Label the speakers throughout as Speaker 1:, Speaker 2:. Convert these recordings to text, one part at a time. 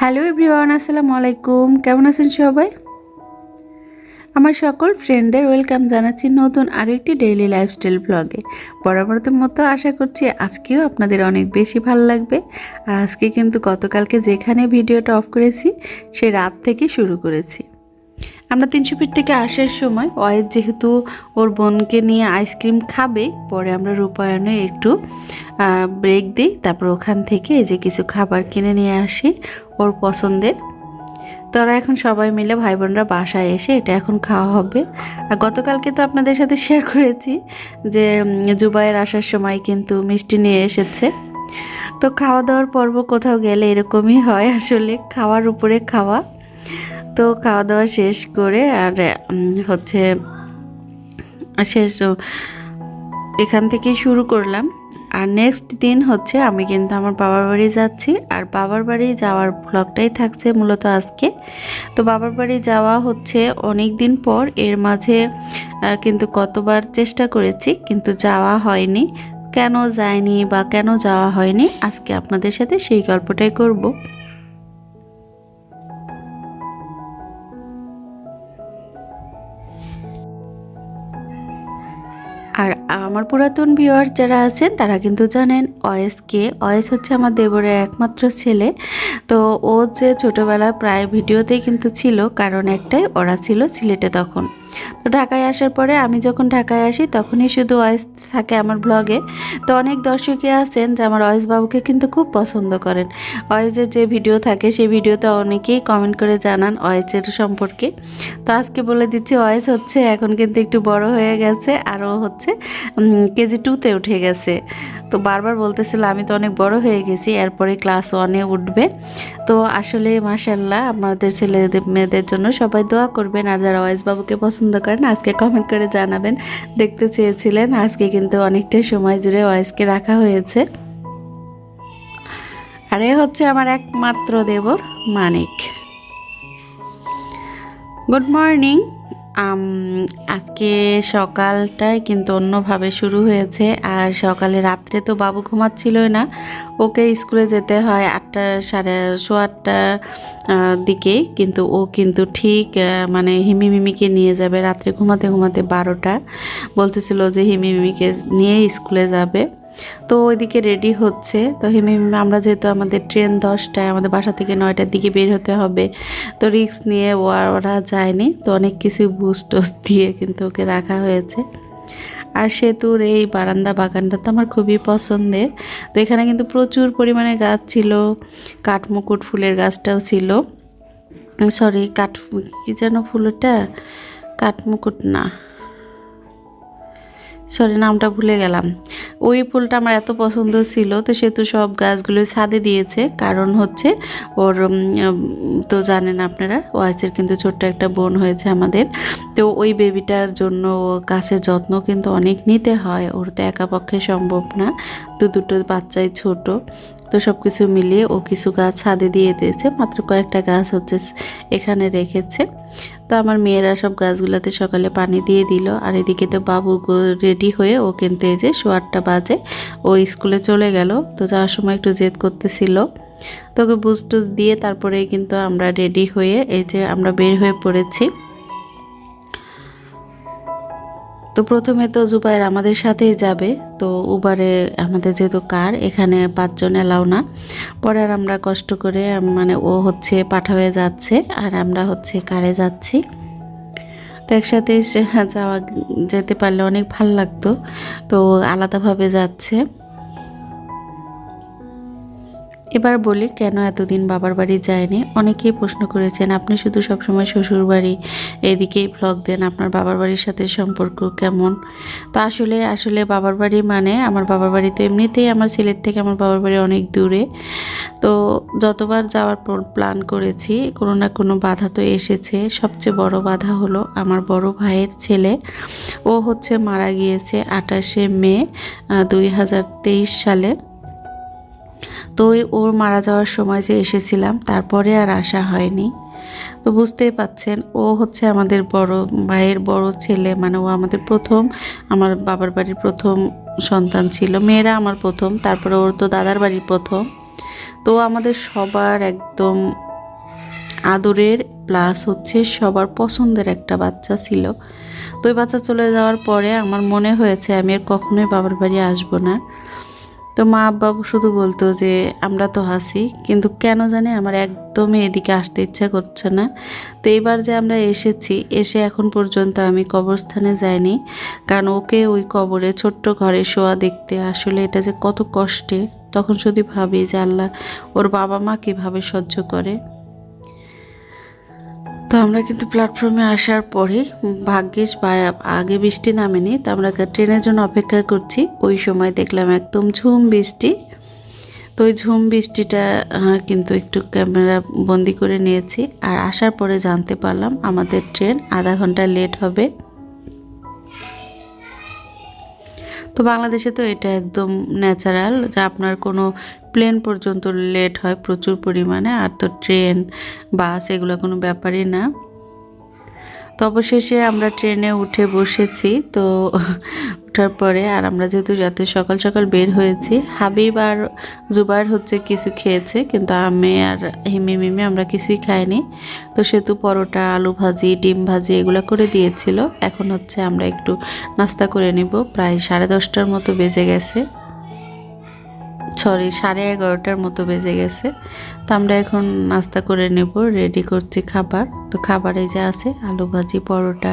Speaker 1: Hello everyone, আসসালামু আলাইকুম। কেমন আছেন সবাই? আমার সকল ফ্রেন্ডদের ওয়েলকাম জানাচ্ছি নতুন আরও একটি ডেইলি লাইফস্টাইল ব্লগে বরাবরতের মতো আশা করছি আজকেও আপনাদের অনেক বেশি ভালো লাগবে। আর আজকে কিন্তু গতকালকে যেখানে ভিডিওটা অফ করেছি, সে রাত থেকে শুরু করেছি। আমরা তিনশো ফিট থেকে আসার সময় অয়ের যেহেতু ওর বোনকে নিয়ে আইসক্রিম খাবে, পরে আমরা রূপায়ণে একটু ব্রেক দিই, তারপর ওখান থেকে এই যে কিছু খাবার কিনে নিয়ে আসি ওর পছন্দের। তোরা এখন সবাই মিলে ভাই বোনরা বাসায় এসে এটা এখন খাওয়া হবে। আর গতকালকে তো আপনাদের সাথে শেয়ার করেছি যে জুবাইয়ের আসার সময় কিন্তু মিষ্টি নিয়ে এসেছে। তো খাওয়া দাওয়ার পর্ব কোথাও গেলে এরকমই হয় আসলে, খাওয়ার উপরে খাওয়া। তো খাওয়া দাওয়া শেষ করে আর হচ্ছে শেষ এখান থেকে শুরু করলাম। আর নেক্সট দিন হচ্ছে আমি কিন্তু আমার বাবার বাড়ি যাচ্ছি। আর বাবার বাড়ি যাওয়ার ব্লগটাই থাকছে মূলত আজকে। তো বাবার বাড়ি যাওয়া হচ্ছে অনেক দিন পর। এর মাঝে কিন্তু কতবার চেষ্টা করেছি, কিন্তু যাওয়া হয়নি। কেন যায়নি বা কেন যাওয়া হয়নি? আজকে আপনাদের সাথে সেই গল্পটাই করব। আর আমার পুরাতন ভিওয়ার যারা আছেন, তারা কিন্তু জানেন অয়েসকে অয়েস হচ্ছে আমার দেবরের একমাত্র ছেলে। তো ও যে ছোটোবেলায় প্রায় ভিডিওতেই কিন্তু ছিল, কারণ একটাই ওরা ছিল সিলেটে তখন। তো ঢাকায় আসার পরে আমি যখন ঢাকায় আসি, তখনই শুধু অয়েস থাকে আমার ব্লগে। তো অনেক দর্শকই আছেন যে আমার অয়েস বাবুকে কিন্তু খুব পছন্দ করেন। অয়েসের যে ভিডিও থাকে সেই ভিডিওতে অনেকেই কমেন্ট করে জানান অয়েসের সম্পর্কে। তো আজকে বলে দিচ্ছি অয়েস হচ্ছে এখন কিন্তু একটু বড় হয়ে গেছে, আর ও হচ্ছে কেজি টুতে উঠে গেছে। তো বারবার বলতেছিল, আমি তো অনেক বড় হয়ে গেছি, এরপরে ক্লাস ওয়ানে উঠবে। তো আসলে মাসাল্লাহ আমাদের ছেলেদের, মেয়েদের জন্য সবাই দোয়া করবেন, আর যারা ওয়াইস বাবুকে পছন্দ করেন, আজকে কমেন্ট করে জানাবেন। দেখতে চেয়েছিলেন, আজকে কিন্তু অনেকটা সময় জুড়ে ওয়াইসকে রাখা হয়েছে। আর এ হচ্ছে আমার একমাত্র দেব মানিক। গুড মর্নিং আজকে সকালটাই কিন্তু অন্যভাবে শুরু হয়েছে, আর সকালে রাত্রে তো বাবু ঘুমাচ্ছিলই না। ওকে স্কুলে যেতে হয় আটটা সাড়ে সোয়া আটটা দিকে, কিন্তু ও কিন্তু ঠিক মানে হিমিমিমিকে নিয়ে যাবে। রাত্রে ঘুমাতে ঘুমাতে বারোটা। বলতেছিল যে হিমিমিমিকে নিয়ে স্কুলে যাবে। তো ওইদিকে রেডি হচ্ছে। তো হিমিমি আমরা যেহেতু আমাদের ট্রেন দশটায়, আমাদের বাসা থেকে নয়টার দিকে বের হতে হবে। তো রিক্স নিয়ে ওরা যায়নি। তো অনেক কিছু বুস্ট টুস দিয়ে কিন্তু ওকে রাখা হয়েছে। আর সেতুর এই বারান্দা বাগানটা তো আমার খুবই পছন্দের। তো এখানে কিন্তু প্রচুর পরিমাণে গাছ ছিল। কাঠমুকুট ফুলের গাছটাও ছিল। সরি কাঠ, কি যেন ফুলটা? কাঠমুকুট না। সরি নামটা ভুলে গেলাম। ওই ফুলটা আমার এত পছন্দ ছিল, তো সে তো সব গাছগুলো ছাদে দিয়েছে। কারণ হচ্ছে ওর তো জানেন আপনারা, ওয়াইসের কিন্তু ছোট্ট একটা বোন হয়েছে আমাদের। তো ওই বেবিটার জন্য গাছের যত্ন কিন্তু অনেক নিতে হয়। ওর তো একা পক্ষে সম্ভব না। তো দুটো বাচ্চাই ছোট। তো সব কিছু মিলিয়ে ও কিছু গাছ ছাদে দিয়ে দিয়েছে, মাত্র কয়েকটা গাছ হচ্ছে এখানে রেখেছে। তো আমার মেয়েরা সব গাছগুলোতে সকালে পানি দিয়ে দিল, আর এদিকে তো বাবু রেডি হয়ে ও কিন্তু এই যে শো আটটা বাজে, ও স্কুলে চলে গেল, তো যাওয়ার সময় একটু জেদ করতেছিল। তো ওকে বুঝ টুজ দিয়ে তারপরে কিন্তু আমরা রেডি হয়ে এই যে আমরা বের হয়ে পড়েছি। তো প্রথমে তো জুবাইর আমাদের সাথেই যাবে, তো উবারে আমাদের যেহেতু কার, এখানে পাঁচজন এলাও না। পরে আর আমরা কষ্ট করে মানে ও হচ্ছে পাঠা হয়ে যাচ্ছে, আর আমরা হচ্ছে কারে যাচ্ছি। তো একসাথে যাওয়া যেতে পারলে অনেক ভালো লাগতো। তো আলাদাভাবে যাচ্ছে। এবার বলি কেন এতদিন বাবার বাড়ি যায়নি? অনেকেই প্রশ্ন করেছেন, আপনি শুধু সবসময় শ্বশুর বাড়ি এদিকেই ব্লগ দেন, আপনার বাবার বাড়ির সাথে সম্পর্ক কেমন? তো আসলে আসলে বাবার বাড়ি মানে আমার বাবার বাড়ি তো এমনিতেই আমার সিলেট থেকে আমার বাবার বাড়ি অনেক দূরে। তো যতবার যাওয়ার প্ল্যান করেছি, কোনো না কোনো বাধা তো এসেছে। সবচেয়ে বড় বাধা হলো আমার বড় ভাইয়ের ছেলে। ও হচ্ছে মারা গিয়েছে আঠাশে মে দুই হাজার তেইশ সালে। তো ওর মারা যাওয়ার সময় যে এসেছিলাম, তারপরে আর আসা হয়নি। তো বুঝতেই পাচ্ছেন, ও হচ্ছে আমাদের বড় ভাইয়ের বড় ছেলে মানে ও আমাদের প্রথম, আমার বাবার বাড়ির প্রথম সন্তান ছিল, মেয়েরা আমার প্রথম, তারপরে ওর তো দাদার বাড়ির প্রথম। তো আমাদের সবার একদম আদরের প্লাস হচ্ছে সবার পছন্দের একটা বাচ্চা ছিল। তো ওই বাচ্চা চলে যাওয়ার পরে আমার মনে হয়েছে, আমি আর কখনোই বাবার বাড়ি আসব না। তো মা আব্বাবু শুধু বলতো যে, আমরা তো হাসি। কিন্তু কেন জানে আমার একদমই এদিকে আসতে ইচ্ছা করছে না। তো এবার যে আমরা এসেছি, এসে এখন পর্যন্ত আমি কবরস্থানে যাইনি। কারণ ওকে ওই কবরে ছোট্ট ঘরে শোয়া দেখতে আসলে এটা যে কত কষ্টে। তখন শুধু ভাবি যে, আল্লাহ, ওর বাবা মা কীভাবে সহ্য করে? তো আমরা কিন্তু প্ল্যাটফর্মে আসার পরে ভাগ্যিস বা- আগে বৃষ্টি নামেনি, তো আমরা ট্রেনের জন্য অপেক্ষা করছি। ওই সময় দেখলাম একদম ঝুম বৃষ্টি। তো ওই ঝুম বৃষ্টিটা কিন্তু একটু ক্যামেরা বন্দি করে নিয়েছি। আর আসার পরে জানতে পারলাম আমাদের ট্রেন আধা ঘণ্টা লেট হবে। তো বাংলাদেশে তো এটা একদম ন্যাচারাল যে আপনার কোনো প্লেন পর্যন্ত লেট হয় প্রচুর পরিমাণে, আর তো ট্রেন বাস এগুলো কোনো ব্যাপারই না। তো অবশেষে আমরা ট্রেনে উঠে বসেছি, তো ওঠার পরে আর আমরা যেহেতু যাতে সকাল সকাল বের হয়েছি, হাবিব আর জুবাইর হচ্ছে কিছু খেয়েছে, কিন্তু আমি আর হিমি মিমি আমরা কিছুই খাইনি। তো সেতু পরোটা, আলু ভাজি, ডিম ভাজি এগুলো করে দিয়েছিল। এখন হচ্ছে আমরা একটু নাস্তা করে নিব, প্রায় সাড়ে দশটার মতো বেজে গেছে। সরি, সাড়ে এগারোটার মতো বেজে গেছে। তো আমরা এখন নাস্তা করে নেব রেডি করছি খাবার। তো খাবারে যা আছে, আলু ভাজি, পরোটা।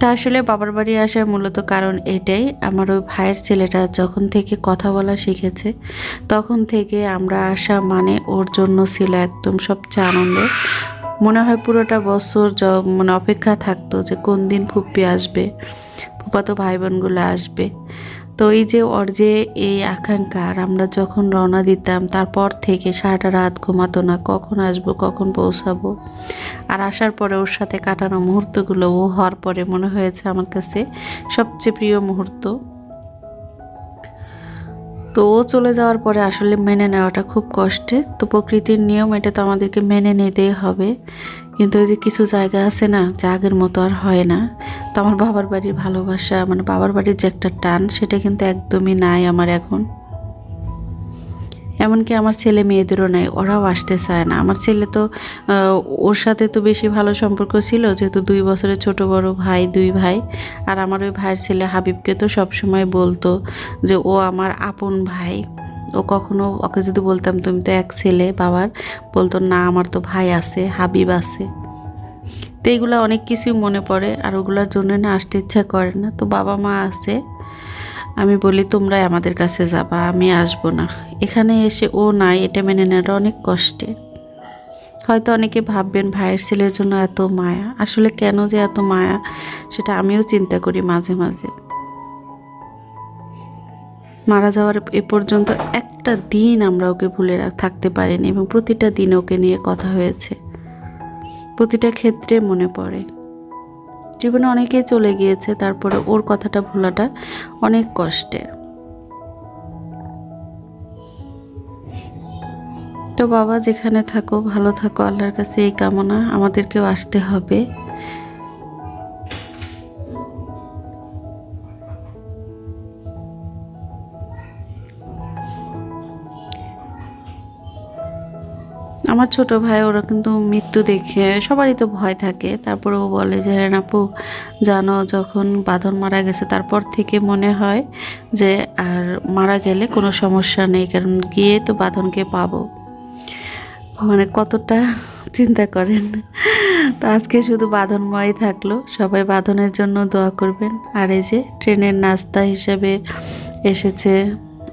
Speaker 1: তা আসলে বাবার বাড়ি আসার মূলত কারণ এটাই। আমার ওই ভাইয়ের ছেলেটা যখন থেকে কথা বলা শিখেছে, তখন থেকে আমরা আসা মানে ওর জন্য ছিল একদম সবচেয়ে আনন্দ। মনে হয় পুরোটা বছর মানে অপেক্ষা থাকতো যে কোন দিন ফুপ্পি আসবে। ফুপাতো ভাই বোনগুলো আসবে। তো এই যে ওর যে এই আকাঙ্ক্ষা, আর আমরা যখন রওনা দিতাম, তারপর থেকে সারাটা রাত ঘুমাতো না, কখন আসব, কখন পৌঁছাবো। আর আসার পরে ওর সাথে কাটানো মুহূর্তগুলো ও হওয়ার পরে মনে হয়েছে আমার কাছে সবচেয়ে প্রিয় মুহূর্ত। তো ও চলে যাওয়ার পরে আসলে মেনে নেওয়াটা খুব কষ্টের তো প্রকৃতির নিয়ম, এটা তো আমাদেরকে মেনে নিতেই হবে। কিন্তু ওই যে কিছু জায়গা আছে না যা আগের মতো আর হয় না। তো আমার বাবার বাড়ির ভালোবাসা মানে বাবার বাড়ির যে একটা টান, সেটা কিন্তু একদমই নাই আমার এখন। এমনকি আমার ছেলে মেয়েদেরও নাই, ওরাও আসতে চায় না। আমার ছেলে তো ওর সাথে তো বেশি ভালো সম্পর্ক ছিল, যেহেতু দুই বছরের ছোট বড় ভাই, দুই ভাই। আর আমার ওই ভাইয়ের ছেলে হাবিবকে তো সবসময় বলতো যে, ও আমার আপন ভাই। ও কখনো ওকে যদি বলতাম, তুমি তো এক ছেলে বাবার, বলতো, না, আমার তো ভাই আছে, হাবিব আছে। তো এইগুলো অনেক কিছুই মনে পড়ে আর ওগুলোর জন্য না আসতে ইচ্ছা করে না। তো বাবা মা আছে। আমি বলি, তোমরাই আমাদের কাছে যাবা, আমি আসব না। এখানে এসে ও নাই, এটা মেনে নেওয়াটা অনেক কষ্টে হয়তো অনেকে ভাববেন, ভাইয়ের ছেলের জন্য এত মায়া। আসলে কেন যে এত মায়া, সেটা আমিও চিন্তা করি মাঝে মাঝে। মারা যাওয়ার এ পর্যন্ত একটা দিন আমরা ওকে ভুলে থাকতে পারিনি এবং প্রতিটা দিন ওকে নিয়ে কথা হয়েছে। প্রতিটা ক্ষেত্রে মনে পড়ে। জীবনে অনেকেই চলে গিয়েছে, তারপরে ওর কথাটা ভোলাটা অনেক কষ্টের। তো বাবা, যেখানে থাকো, ভালো থাকো, আল্লাহর কাছে এই কামনা। আমাদেরকেও আসতে হবে। আমার ছোট ভাই, ওরা কিন্তু মৃত্যু দেখে সবারই তো ভয় থাকে। তারপরে ও বলে যে হ্যাঁ আপু, জানো, যখন বাঁধন মারা গেছে, তারপর থেকে মনে হয় যে আর মারা গেলে কোনো সমস্যা নেই, কারণ গিয়ে তো বাঁধনকে পাবো। মানে কতটা চিন্তা করেন। তো আজকে শুধু বাঁধনময় থাকল। সবাই বাঁধনের জন্য দোয়া করবেন। আর এই যে, ট্রেনের নাস্তা হিসেবে এসেছে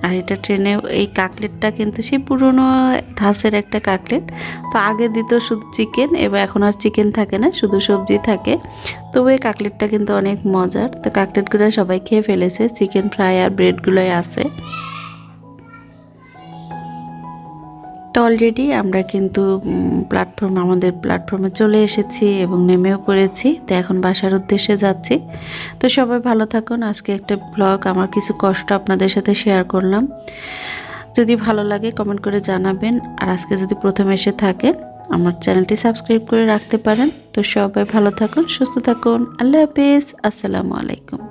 Speaker 1: আর এটা ট্রেনে এই কাকলেটটা কিন্তু সেই পুরনো ধাসের একটা কাকলেট। তো আগে দিত শুধু চিকেন, এবার এখন আর চিকেন থাকে না, শুধু সবজি থাকে। তবু এই কাকলেটটা কিন্তু অনেক মজার। তো কাকলেটগুলো সবাই খেয়ে ফেলেছে, চিকেন ফ্রাই আর ব্রেডগুলোই আছে। তো অলরেডি আমরা কিন্তু প্ল্যাটফর্ম আমাদের প্ল্যাটফর্মে চলে এসেছি এবং নেমেও পড়েছি। তো এখন বাসার উদ্দেশ্যে যাচ্ছি। তো সবাই ভালো থাকুন। আজকে একটা ব্লগ আমার কিছু কষ্ট আপনাদের সাথে শেয়ার করলাম। যদি ভালো লাগে কমেন্ট করে জানাবেন। আর আজকে যদি প্রথমে এসে থাকেন আমার চ্যানেলটি সাবস্ক্রাইব করে রাখতে পারেন। তো সবাই ভালো থাকুন, সুস্থ থাকুন। আল্লাহ হাফিজ। আসসালামু আলাইকুম।